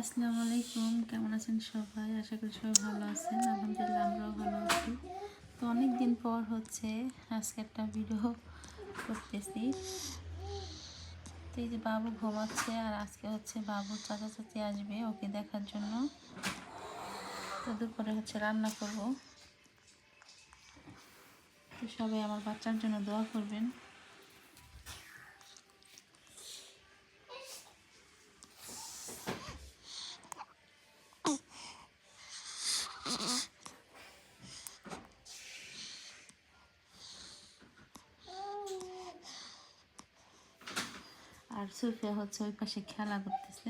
আসসালামু আলাইকুম, কেমন আছেন সবাই? আশা করি সবাই ভালো আছেন। আলহামদুলিল্লাহ, আমরাও ভালো আছি। তো অনেক দিন পর হচ্ছে আজকে একটা ভিডিও করতেছি। তো এই যে বাবু ঘুমাচ্ছে আর আজকে হচ্ছে বাবুর চাচা চাচি আসবে ওকে দেখার জন্য। তো দুপুরে হচ্ছে রান্না করব। তো সবাই আমার বাচ্চার জন্য দোয়া করবেন। আর সুফিয়া হচ্ছে ওই পাশে খেলা করতেছে।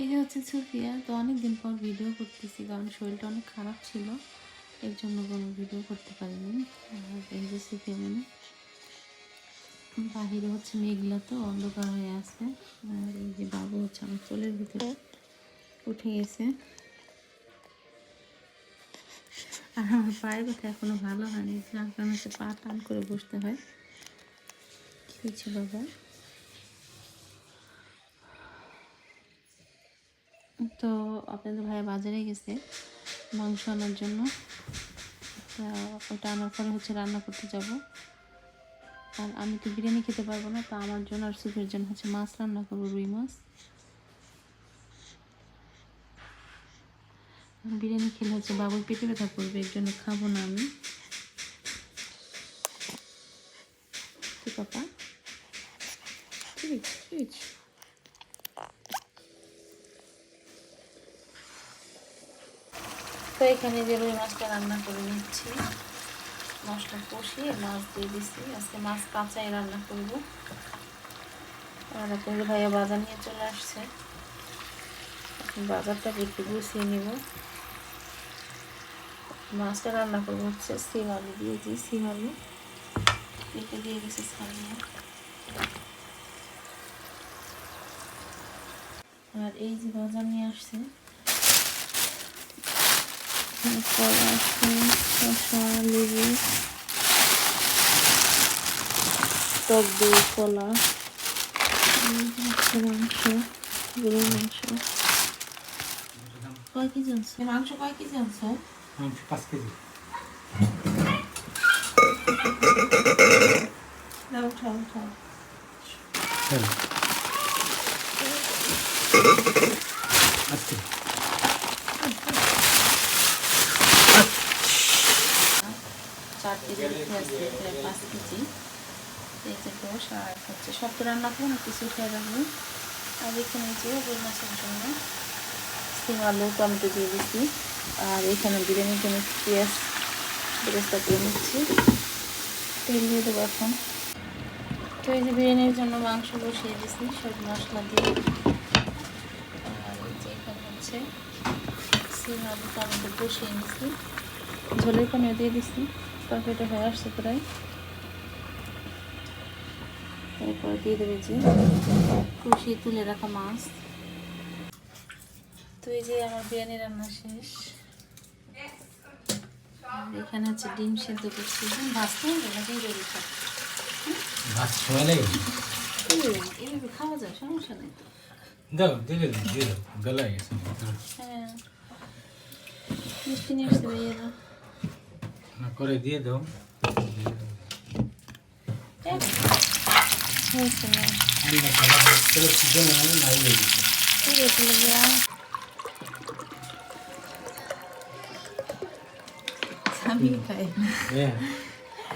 এই হচ্ছে সুফিয়া, তো অনেকদিন পর ভিডিও করতেছি কারণ শরীরটা অনেক খারাপ ছিল, এর জন্য কোনো ভিডিও করতে পারিনি। আর এই যে সুফিয়া মানে বাহিরে হচ্ছে মেঘলা তো, অন্ধকার হয়ে আছে। আর এই যে বাবু হচ্ছে আমার চুলের ভিতরে উঠে গেছে। আর আমার পায়ের কথা এখনও ভালো হয়নি, যার কারণে হচ্ছে পা টান করে বসতে হয়। কি হয়েছে বাবা? তো আপনাদের ভাই বাজারে গেছে মাংস আনার জন্য। ওটা আনার পরে হচ্ছে রান্না করতে যাব। আর আমি তো বিরিয়ানি খেতে পারব না, তো আমার জন্য আর সুপের জন্য হচ্ছে মাছ রান্না করব, রুই মাছ। বিরিয়ানি খেলে হচ্ছে বাবুর পেটে ব্যথা করবে, এর জন্য খাব না আমি। কি পাপা? ঠিক তো এখানে যে রুই মাছটা রান্না করে নিচ্ছি। মশলা কষিয়ে মাছ দিয়ে দিচ্ছি আজকে মাছ কাঁচাই রান্না করব। আর আপনাদের ভাইয়া বাজার নিয়ে চলে আসছে। এখন বাজারটাকে একটু গুছিয়ে নিব। মাছটা রান্না করব হচ্ছে সিম আলু দিয়েছি সিম আলু। কেটে দিয়ে গেছে ছাড়িয়ে আর এই যে বাজার নিয়ে আসছে। আছে শসা, লেবু। টক দই কলা মাংস গরুর মাংস। কয় কেজি আনছো? মাংস কয় কেজি আনছো? মাংস পাঁচ কেজি। না উঠাও উঠাও। কেজি। চার কেজি বিক্রি পাঁচ কেজি। এই আর হচ্ছে সব তো রান্না করব না কিছু খেয়ে রাখব আর এখানে যে রুই মাছের জন্য সিম আলু, টমেটো দিয়ে দিচ্ছি। আর এখানে বিরিয়ানির জন্য পেঁয়াজ বেরেস্তা করে নিচ্ছি। তেল দিয়ে দেবো এখন। তো এই যে বিরিয়ানির জন্য মাংস বসিয়ে দিচ্ছি সব মশলা দিয়ে। আর যে এখানে হচ্ছে সিম আলু, টমেটো বসিয়ে নিচ্ছি ঝোলের পানিও দিয়ে দিচ্ছি। তরকারিটা হয়ে আসছে প্রায়। এরপর দিয়ে দেবে যে কষিয়ে তুলে রাখা মাছ। তো এই যে আমার বিরিয়ানি রান্না শেষ। এখানে হচ্ছে ডিম সেদ্ধ করছি। ডিম ভাজতে হবে না দিয়ে দেবে সব ভাত সময় লাগে? এইভাবে খাওয়া যায় সমস্যা নেই দাও দিলে দিয়ে দাও গলা গেছে। হ্যাঁ। মিষ্টি নিয়ে আসতে ভাইয়া দাও। না করে দিয়ে দাও।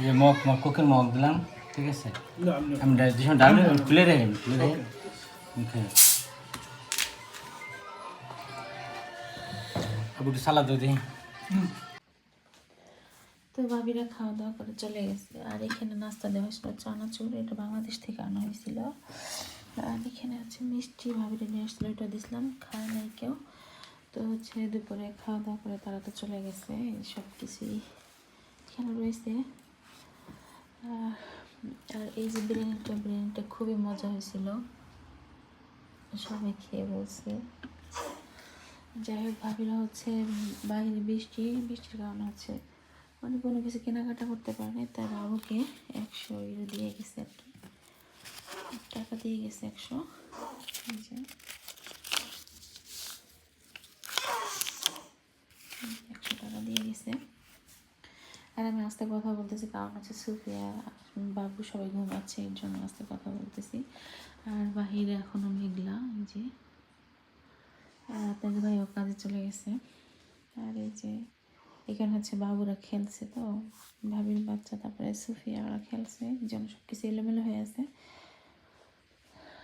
যে মগ মগ, কোকের মগ দিলাম, ঠিক আছে? আমি ডাইজেশন ডাল খুলে রেখে খুলে রেখে ওকে। আবু সালাদ দিই। তো ভাবিরা খাওয়া দাওয়া করে চলে গেছে। আর এখানে নাস্তা দেওয়া হয়েছিল চানাচুর, এটা বাংলাদেশ থেকে আনা হয়েছিল। আর এখানে আছে মিষ্টি ভাবিরা নিয়ে আসছিল এটা দিছিলাম, খায় নাই কেউ। তো হচ্ছে দুপুরে খাওয়া দাওয়া করে তারা তো চলে গেছে সব কিছুই এখানে রয়েছে। আর এই যে বিরিয়ানিটা বিরিয়ানিটা খুবই মজা হয়েছিল। সবাই খেয়ে বলছে। যাই হোক, ভাবিরা হচ্ছে বাইরে বৃষ্টি, বৃষ্টির কারণে হচ্ছে মানে কোনো কিছু কেনাকাটা করতে পারে নাই তাই বাবুকে একশো ইউরো দিয়ে গেছে আর কি। টাকা দিয়ে গেছে একশো। একশো টাকা দিয়ে গেছে। আর আমি আস্তে কথা বলতেছি, কারণ হচ্ছে সুফিয়া বাবু সবাই ঘুমাচ্ছে, এর জন্য আস্তে কথা বলতেছি। আর বাহিরে এখনও মেঘলা, এই যে। আর আপনাদের ও কাজে চলে গেছে। আর এই যে এখানে হচ্ছে বাবুরা খেলছে তো, ভাবির বাচ্চা, তারপরে সুফিয়া, ওরা খেলছে জন্য সব কিছু এলোমেলো হয়ে আছে।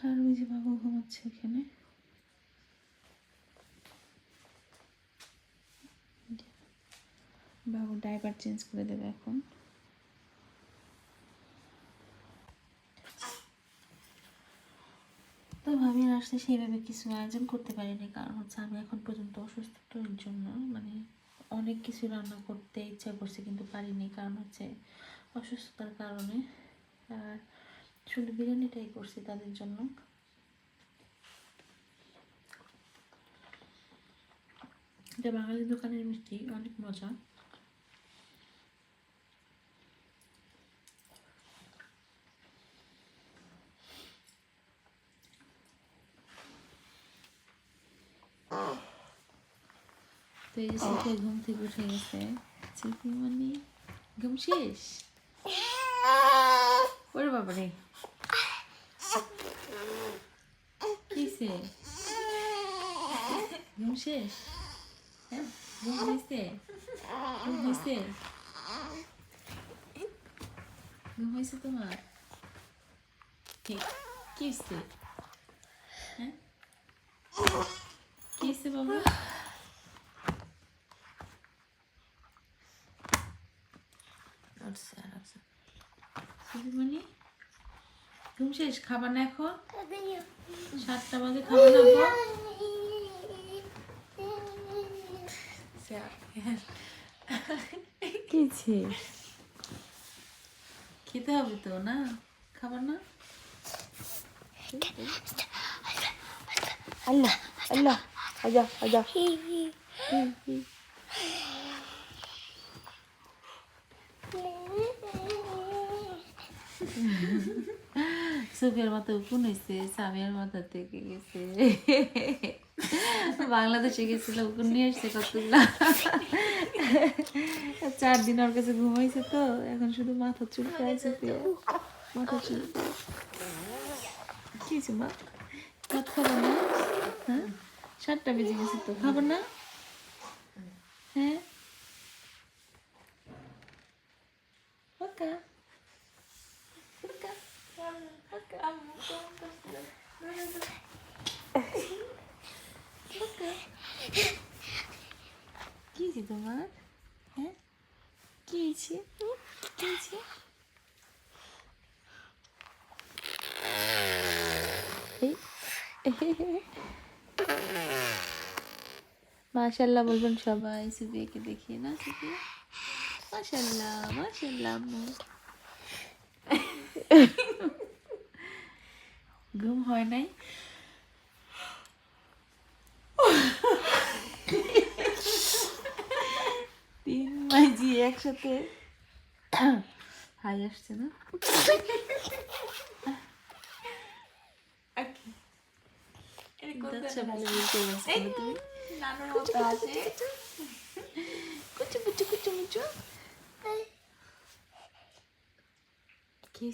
আর ওই যে বাবু ঘুমাচ্ছে এখানে বাবু ডাইপার চেঞ্জ করে দেবে এখন। তো ভাবি আসতে সেইভাবে কিছু আয়োজন করতে পারিনি, কারণ হচ্ছে আমি এখন পর্যন্ত অসুস্থ তো এর জন্য মানে অনেক কিছু রান্না করতে ইচ্ছা করছে কিন্তু পারিনি, কারণ হচ্ছে অসুস্থতার কারণে। আর শুধু বিরিয়ানিটাই করছি তাদের জন্য। এটা বাঙালি দোকানের মিষ্টি, অনেক মজা। তো এই যে ঘুম থেকে উঠে গেছে। সিফি মানে ঘুম শেষ? ওরে বাবা রে। কিসে ঘুম শেষ? হ্যাঁ ঘুম হয়েছে? ঘুম হয়েছে? ঘুম হয়েছে তোমার? ঠিক কি হ্যাঁ? কি হয়েছে বাবা আচ্ছা আচ্ছা মানে ঘুম শেষ? খাবার না এখন? সাতটা বাজে খাবার না? কিছে খেতে হবে তো না? খাবার না? Allah, Allah, aja, aja. সুফিয়ার মাথা উকুন হয়েছে সামিয়ার মাথা থেকে গেছে। বাংলাদেশে গেছিল উকুন নিয়ে এসছে কতগুলা? চার দিন ওর কাছে ঘুমাইছে তো এখন শুধু মাথা চুলকায় সুফিয়া মাথা চুল। কি মা? ভাত খাব না? হ্যাঁ? সাতটা বেজে গেছে তো খাব না হ্যাঁ ওকা ওকা কি হয়েছে তোমার হ্যাঁ কি হয়েছে কি মাশাল্লাহ বলবেন সবাই সুবিয়াকে দেখিয়ে, না সুবিয়া মাশাল্লাহ মাশাল্লাহ ঘুম হয় নাই? তিন মাইজি একসাথে। হাই আসছে না? কি